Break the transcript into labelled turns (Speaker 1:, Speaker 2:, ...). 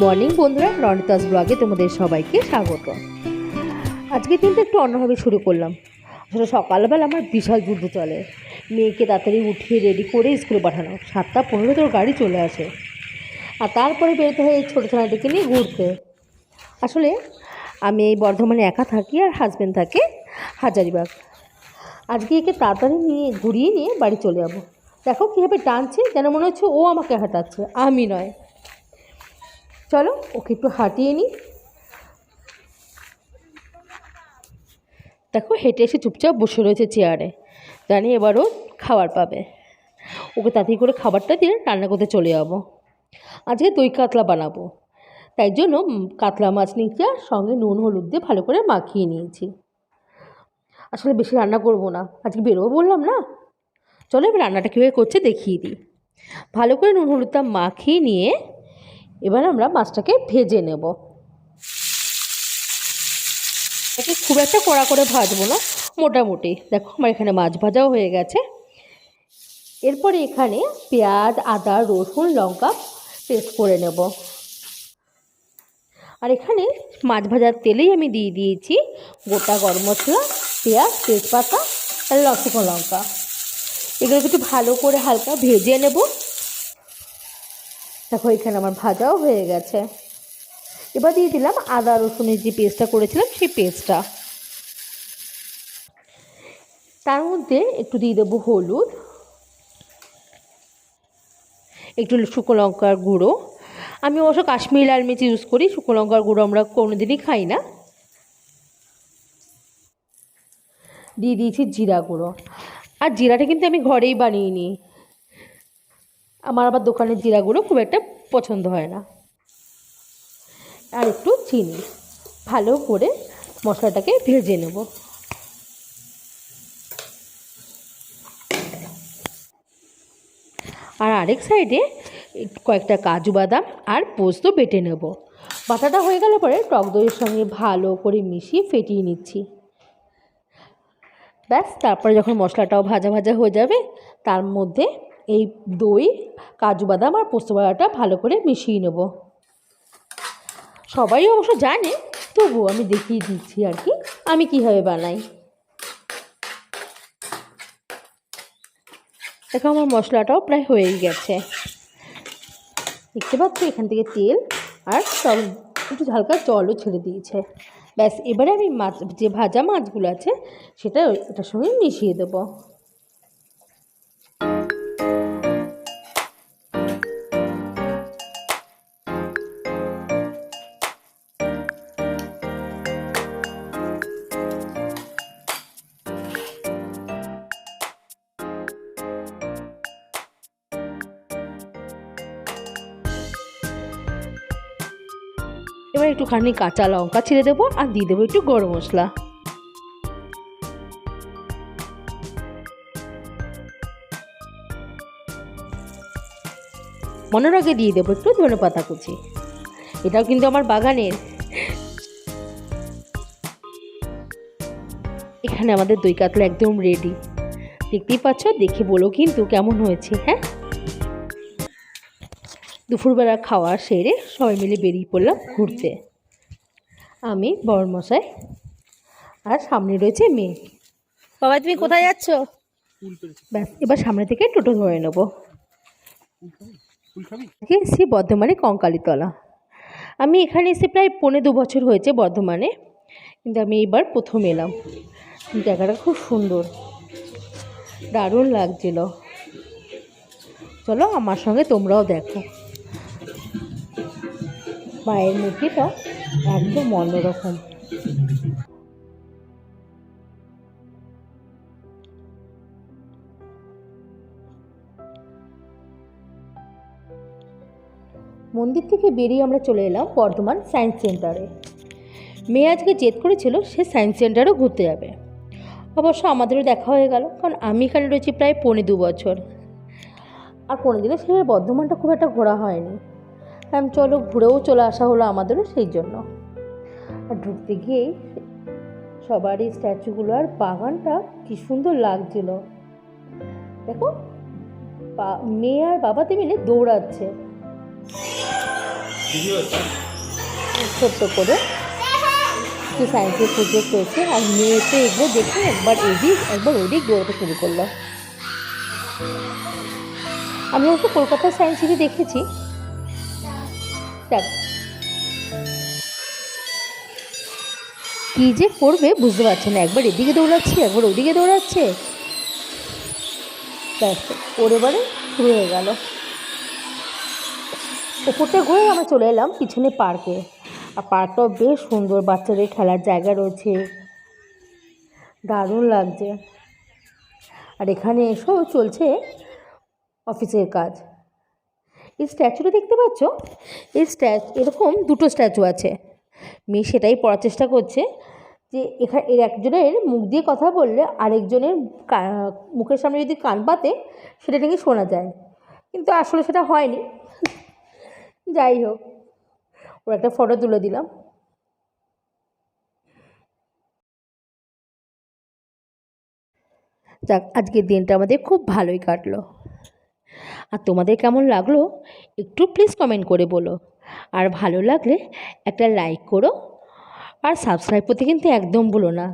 Speaker 1: Morning বন্ধুরা রনিতাস ব্লগে তোমাদের সবাইকে স্বাগত। আজকে দিনটা একটু অন্যভাবে শুরু করলাম। আসলে সকালবেলা আমার বিশাল যুদ্ধ চলে। মেয়েকে তাড়াতাড়ি উঠিয়ে রেডি করে স্কুলে পাঠানো। সাতটা পনেরো তোর গাড়ি চলে আসে। আর তারপরে বেরোতে হয় এই ছোটো ছেলেটিকে নিয়ে ঘুরতে। আসলে আমি এই বর্ধমানে একা থাকি আর হাজব্যান্ড থাকে হাজারিবাগ। আজকে একে তাড়াতাড়ি নিয়ে, ঘুরিয়ে নিয়ে বাড়ি চলে যাব। দেখো কীভাবে টানছে, যেন মনে হচ্ছে ও আমাকে হাঁটাচ্ছে। আমি নয়। চলো, ওকে একটু হাঁটিয়ে নিই। দেখো, হেঁটে এসে চুপচাপ বসে রয়েছে চেয়ারে। জানি এবারও খাবার পাবে। ওকে তাড়াতাড়ি করে খাবারটা দিয়ে রান্না করতে চলে যাব। আজকে দই কাতলা বানাবো। তাই জন্য কাতলা মাছ নিয়েছি আর সঙ্গে নুন, হলুদ দিয়ে ভালো করে মাখিয়ে নিয়েছি। আসলে বেশি রান্না করব না, আজকে বেরোবো বললাম না? চলো এবার রান্নাটা কীভাবে করছে দেখিয়ে দিই। ভালো করে নুন, হলুদটা মাখিয়ে নিয়ে এবার আমরা মাছটাকে ভেজে নেব। একে খুব একটা কড়া করে ভাজবো না, মোটামুটি। দেখো, আমার এখানে মাছ ভাজাও হয়ে গেছে। এরপরে এখানে পেঁয়াজ, আদা, রসুন, লঙ্কা পেস্ট করে নেব। আর এখানে মাছ ভাজার তেলেই আমি দিয়ে দিয়েছি গোটা গরম মশলা, পেঁয়াজ, তেজপাতা আর শুকনো লঙ্কা। এগুলোকে একটু ভালো করে হালকা ভেজে নেব। দেখো, এখানে আমার ভাজাও হয়ে গেছে। এবার দিয়ে দিলাম আদা রসুনের যে পেস্টটা করেছিলাম, সেই পেস্টটা তার মধ্যে একটু দিয়ে দেবো হলুদ, একটু শুকনো লঙ্কার গুঁড়ো। আমি অবশ্য কাশ্মীরি লাল মির্চ ইউজ করি, শুকনো লঙ্কার গুঁড়ো আমরা কোনোদিনই খাই না। দিয়ে দিয়েছি জিরা গুঁড়ো। আর জিরাটা কিন্তু আমি ঘরেই বানিয়ে নিই। আমার আবার দোকানের জিরা গুঁড়ো খুব একটা পছন্দ হয় না। আর একটু চিনি। ভালো করে মশলাটাকে ভেজে নেব। আর আরেক সাইডে কয়েকটা কাজু বাদাম আর পোস্ত বেটে নেব। বাটাটা হয়ে গেলে পরে টক দইয়ের সঙ্গে ভালো করে মিশিয়ে ফেটিয়ে নিচ্ছি। ব্যাস, তারপরে যখন মশলাটাও ভাজা ভাজা হয়ে যাবে, তার মধ্যে এই দই, কাজু বাদাম আর পোস্ত বাটাটা ভালো করে মিশিয়ে নেব। সবাই অবশ্য জানে, তবুও আমি দেখিয়ে দিচ্ছি আর কি, আমি কীভাবে বানাই। দেখো আমার মশলাটাও প্রায় হয়েই গেছে। দেখতে পাচ্ছ এখান থেকে তেল আর সব একটু হালকা জলও ছেড়ে দিয়েছে। ব্যাস, এবারে আমি মাছ, যে ভাজা মাছগুলো আছে, সেটা ওটার সঙ্গে মিশিয়ে দেবো। এবার একটুখানি কাঁচা লঙ্কা ছেড়ে দেবো আর দিয়ে দেবো একটু গরম মশলা। মনের দিয়ে দেবো একটু ধনে পাতা কুচি। এটাও কিন্তু আমার বাগানের। এখানে আমাদের দই কাতলা একদম রেডি দেখতেই পাচ্ছ, দেখে বলো কিন্তু কেমন হয়েছে হ্যাঁ? দুপুরবেলা খাওয়া সেরে সবাই মিলে বেরিয়ে পড়লাম ঘুরতে। আমি বড়মশাই আর সামনে রয়েছে মেয়ে। বাবা, তুমি কোথায় যাচ্ছ? ব্যাস, এবার সামনে থেকে টোটো ধরে নেব। এসেছি বর্ধমানে কঙ্কালীতলা। আমি এখানে এসে প্রায় পৌনে দু বছর হয়েছে বর্ধমানে, কিন্তু আমি এবার প্রথম এলাম। জায়গাটা খুব সুন্দর। দারুণ লাগছিল। চলো, আমার সঙ্গে তোমরাও দেখো। মায়ের মূর্তিটা একদম অন্যরকম। মন্দির থেকে বেরিয়ে আমরা চলে এলাম বর্ধমান সায়েন্স সেন্টারে। মেয়ে আজকে জেদ করেছিল সে সায়েন্স সেন্টারেও ঘুরতে যাবে। অবশ্য আমাদেরও দেখা হয়ে গেল, কারণ আমি এখানে রয়েছি প্রায় পৌনে দু বছর। আর কোনো দিনও সেভাবে বর্ধমানটা খুব একটা ঘোরা হয়নি। আমি চলো, ঘুরেও চলে আসা হলো আমাদেরও সেই জন্য। আর ঢুকতে গিয়েই সবারই স্ট্যাচুগুলো আর বাগানটা কি সুন্দর লাগছিল। দেখো মেয়ে আর বাবাতে মিলে দৌড়াচ্ছে। ছোট্ট করে একটু সায়েন্সের প্রজেক্ট রয়েছে, আর মেয়ে তো এগুলো দেখে একবার এদিক একবার ওদিক দৌড়াতে শুরু করল। আমি হয়তো কলকাতার সায়েন্স সিটি দেখেছি দেখ কী যে করবে বুঝতে পারছে না। একবার এদিকে দৌড়াচ্ছে, একবার ওদিকে দৌড়াচ্ছে। ওর এবারে হয়ে গেল। ওপরটা ঘুরে আমরা চলে এলাম পিছনে পার্কে। আর পার্কটাও বেশ সুন্দর, বাচ্চাদের খেলার জায়গা রয়েছে। দারুণ লাগছে। আর এখানে এসেও চলছে অফিসের কাজ। এই স্ট্যাচুটা দেখতে পাচ্ছ? এই স্ট্যাচ এরকম দুটো স্ট্যাচু আছে। মেয়ে সেটাই পড়ার চেষ্টা করছে যে এখানে এর একজনের মুখ দিয়ে কথা বললে আরেকজনের মুখের সামনে যদি কান পাতে সেটা নাকি শোনা যায়। কিন্তু আসলে সেটা হয়নি। যাই হোক, ওর একটা ফটো তুলে দিলাম। যাক, আজকের দিনটা আমাদের খুব ভালোই কাটলো। আর তোমাদের কেমন লাগল, একটু প্লিজ কমেন্ট করে বলো। আর ভালো লাগলে একটা লাইক করো, আর সাবস্ক্রাইব করতে কিন্তু একদম ভুলো না।